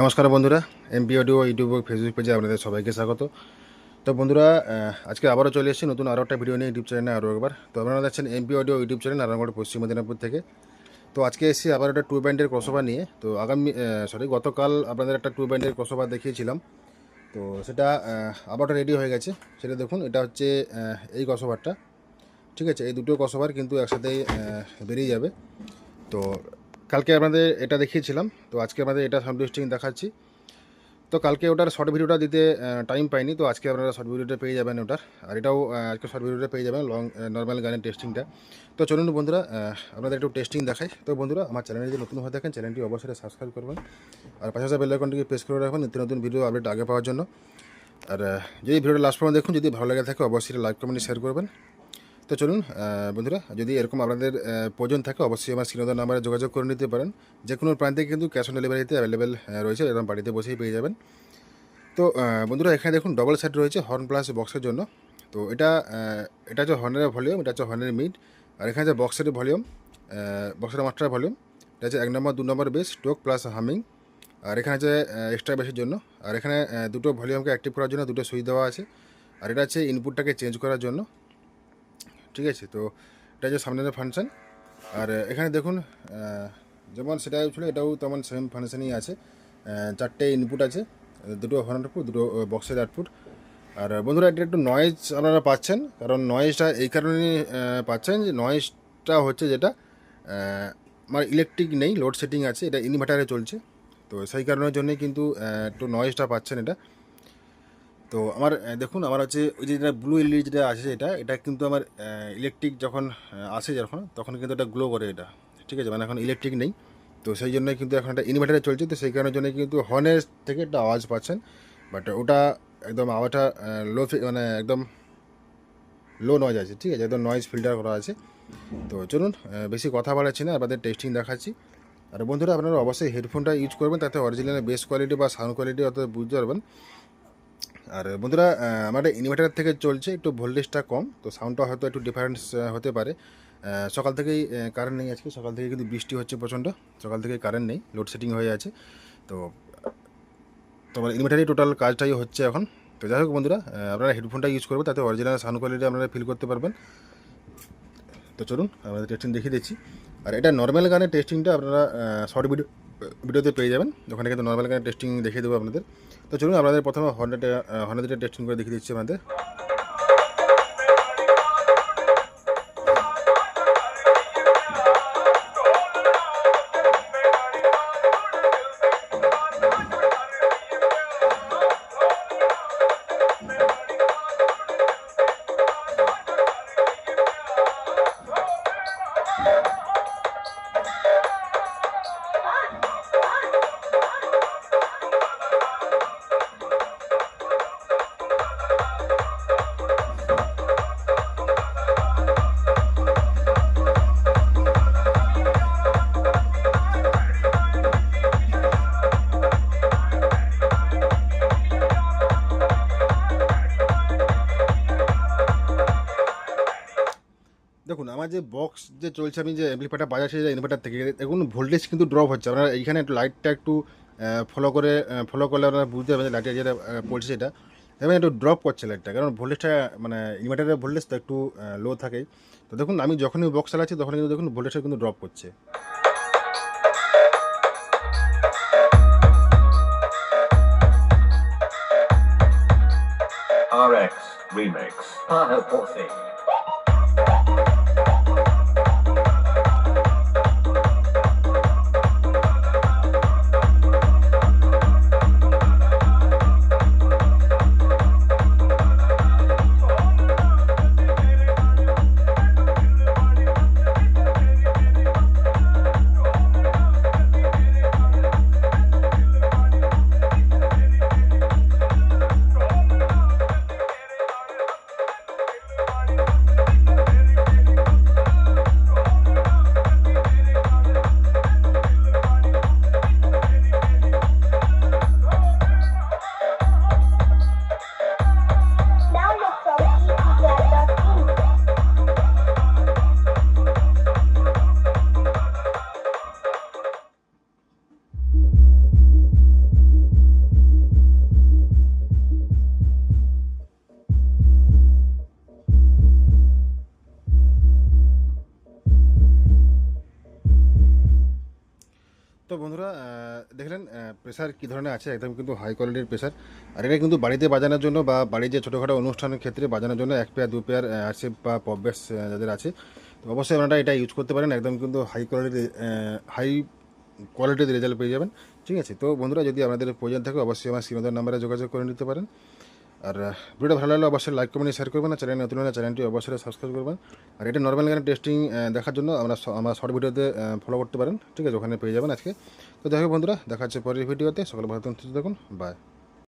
নমস্কার বন্ধুরা MP audio YouTube Facebook পেজে আপনাদের সবাইকে স্বাগত। তো বন্ধুরা আজকে আবারও চলে এসেছি নতুন আরও একটা ভিডিও নিয়ে ইউটিউব চ্যানেলে আরও একবার। তো আপনারা দেখছেন MP audio YouTube channel Narayangarh, পশ্চিম মেদিনীপুর থেকে। তো আজকে এসেছি আবার একটা টু ব্যান্ডের ক্রসওভার নিয়ে। তো আগামী সরি গতকাল আপনাদের একটা টু ব্যান্ডের ক্রসওভার দেখিয়েছিলাম। তো সেটা আবারটা রেডি হয়ে গেছে। সেটা দেখুন, এটা হচ্ছে এই ক্রসওভারটা ঠিক আছে, এই দুটো ক্রসওভার কিন্তু একসাথেই বেরিয়ে যাবে। তো কালকে আপনাদের এটা দেখিয়েছিলাম, তো আজকে আমাদের এটা সাউন্ড টেস্টিং দেখাচ্ছি। তো কালকে ওটার শর্ট ভিডিওটা দিতে টাইম পাইনি, তো আজকে আপনারা শর্ট ভিডিওটা পেয়ে যাবেন ওটার। আর এটাও আজকে শর্ট ভিডিওটা পেয়ে যাবেন লং নর্মাল গানের টেস্টিংটা তো চলুন বন্ধুরা আপনাদের একটু টেস্টিং দেখাই। তো বন্ধুরা, আমার চ্যানেলে যদি নতুন হয়ে থাকেন চ্যানেলটি অবশ্যই সাবস্ক্রাইব করবেন। আর পাশাপাশি বেল আইকনটিকে প্রেস করে রাখবেন, নিত্য নতুন ভিডিও আপডেট আগে পাওয়ার জন্য। আর যদি ভিডিওটা লাস্ট পর্যন্ত দেখুন, যদি ভালো লেগে থাকে, অবশ্যই লাইক কমেন্ট শেয়ার করবেন। তো চলুন বন্ধুরা, যদি এরকম আপনাদের প্রয়োজন থাকে, অবশ্যই আমার স্ক্রিনোদার নাম্বারে যোগাযোগ করে নিতে পারেন। যে কোনো প্রান্তে কিন্তু ক্যাশ অন ডেলিভারিতে অ্যাভেলেবেল রয়েছে, এরকম বাড়িতে বসেই পেয়ে যাবেন। তো বন্ধুরা, এখানে দেখুন ডবল সেট রয়েছে হর্ন প্লাস বক্সের জন্য। তো এটা এটা হচ্ছে হর্নের ভলিউম এটা হচ্ছে হর্নের মিড আর এখানে যে বক্সের ভলিউম বক্সের মাস্টার ভলিউম এটা হচ্ছে এক নম্বর, দু নম্বর বেস টোক প্লাস হামিং আর এখানে আছে এক্সট্রা বেসের জন্য। আর এখানে দুটো ভলিউমকে অ্যাক্টিভ করার জন্য দুটো সুইচ দেওয়া আছে। আর এটা হচ্ছে ইনপুটটাকে চেঞ্জ করার জন্য। ঠিক আছে? তো এটা হচ্ছে সামনের ফাংশন আর এখানে দেখুন যেমন সেটা ছিল, এটাও তেমন সেম ফাংশনই আছে। চারটে ইনপুট আছে, দুটো হর্ন আউটপুট দুটো বক্সের আউটপুট আর বন্ধুরা, এটা একটু নয়েজ আপনারা পাচ্ছেন, কারণ নয়েজটা এই কারণে পাচ্ছেন যে নয়েজটা হচ্ছে যেটা আমার ইলেকট্রিক নেই লোড সেটিং আছে, এটা ইনভার্টারে চলছে। তো সেই কারণের জন্যই কিন্তু একটু নয়েজটা পাচ্ছেন এটা। তো আমার দেখুন, আমার হচ্ছে ওই যেটা ব্লু এলইডি যেটা আছে এটা এটা কিন্তু আমার ইলেকট্রিক যখন আসে যখন, তখন কিন্তু এটা গ্লো করে এটা, ঠিক আছে? মানে এখন ইলেকট্রিক নেই। তো সেই জন্য কিন্তু এখন একটা ইনভার্টারে চলছে, তো সেই কারণের জন্য কিন্তু হর্নের থেকে একটা আওয়াজ পাচ্ছেন। বাট ওটা একদম আওয়াজটা লো মানে একদম লো নয়েজ আছে, ঠিক আছে? একদম নয়েজ ফিল্টার করা আছে। তো চলুন বেশি কথা বলাচ্ছি না, আপনাদের টেস্টিং দেখাচ্ছি। আর বন্ধুরা, আপনারা অবশ্যই হেডফোনটা ইউজ করবেন, তাতে অরিজিনাল বেস কোয়ালিটি বা সাউন্ড কোয়ালিটি অত বুঝতে পারবেন। আর বন্ধুরা আমার ইনভার্টার থেকে চলছে, একটু ভোল্টেজটা কম, তো সাউন্ডটা হয়তো একটু ডিফারেন্স হতে পারে। সকাল থেকেই কারেন্ট নেই আজকে, সকাল থেকে কিন্তু বৃষ্টি হচ্ছে প্রচণ্ড, সকাল থেকেই কারেন্ট নেই লোডশেডিং হয়ে আছে। তো, তোমার ইনভার্টারই টোটাল কাজটাই হচ্ছে এখন। তো যাই হোক বন্ধুরা আপনারা হেডফোনটা ইউজ করবেন তাতে অরিজিনাল সাউন্ড কোয়ালিটি আপনারা ফিল করতে পারবেন। তো চলুন আমাদের টেস্টিং দেখিয়ে দিচ্ছি। আর এটা নর্মাল গানের টেস্টিংটা আপনারা শর্ট ভিডিও ভিডিওতে পেয়ে যাবেন। ওখানে কিন্তু নর্মাল টেস্টিং দেখিয়ে দেবো আপনাদের। তো চলুন, আপনাদের প্রথমে হর্নেটে হর্নেটে টেস্টিং করে দেখিয়ে দিচ্ছি আমাদের দেখুন আমার যে বক্স যে চলছে আমি যে অ্যাম্পলিফায়ারটা বাজাচ্ছি যে ইনভার্টার থেকে দেখুন ভোল্টেজ কিন্তু ড্রপ হচ্ছে। আপনারা এইখানে একটু লাইটটা একটু ফলো করে ফলো করলে আপনারা বুঝতে পারবেন যে লাইটে যেটা পড়ছে সেটা। দেখবেন একটু ড্রপ করছে লাইটটা কারণ ভোল্টেজটা মানে ইনভার্টারের ভোল্টেজ তো একটু লো থাকে। তো দেখুন আমি যখনই বক্স চালাচ্ছি তখন কিন্তু দেখুন ভোল্টেজটা কিন্তু ড্রপ করছে। RX Remix. Paho প্রেসার কী ধরনের আছে, একদম কিন্তু হাই কোয়ালিটির প্রেশার আর এটা কিন্তু বাড়িতে বাজানোর জন্য বা বাড়ির যে ছোটোখাটো অনুষ্ঠানের ক্ষেত্রে বাজানোর জন্য এক পেয়ার দু পেয়ার আছে বা পপবেস যাদের আছে। তো অবশ্যই আপনারা এটা ইউজ করতে পারেন, একদম কিন্তু হাই কোয়ালিটির হাই কোয়ালিটির রেজাল্ট পেয়ে যাবেন। ঠিক আছে? তো বন্ধুরা, যদি আপনাদের প্রয়োজন থাকে, অবশ্যই আমার শ্রীমদের নাম্বারে যোগাযোগ করে নিতে পারেন। আর ভিডিও ভালো লাগলে অবশ্যই লাইক কমেন্ট শেয়ার করবেন আর চ্যানেল নতুন হলে চ্যানেলটি অবশ্যই সাবস্ক্রাইব করবেন। আর এটা নর্মাল গানের টেস্টিং দেখার জন্য আমরা আমার শর্ট ভিডিওতে ফলো করতে পারেন। ঠিক আছে, ওখানে পেয়ে যাবেন আজকে। তো দেখো বন্ধুরা, দেখা হচ্ছে পরের ভিডিওতে সকলে ভালো থাকুন বাই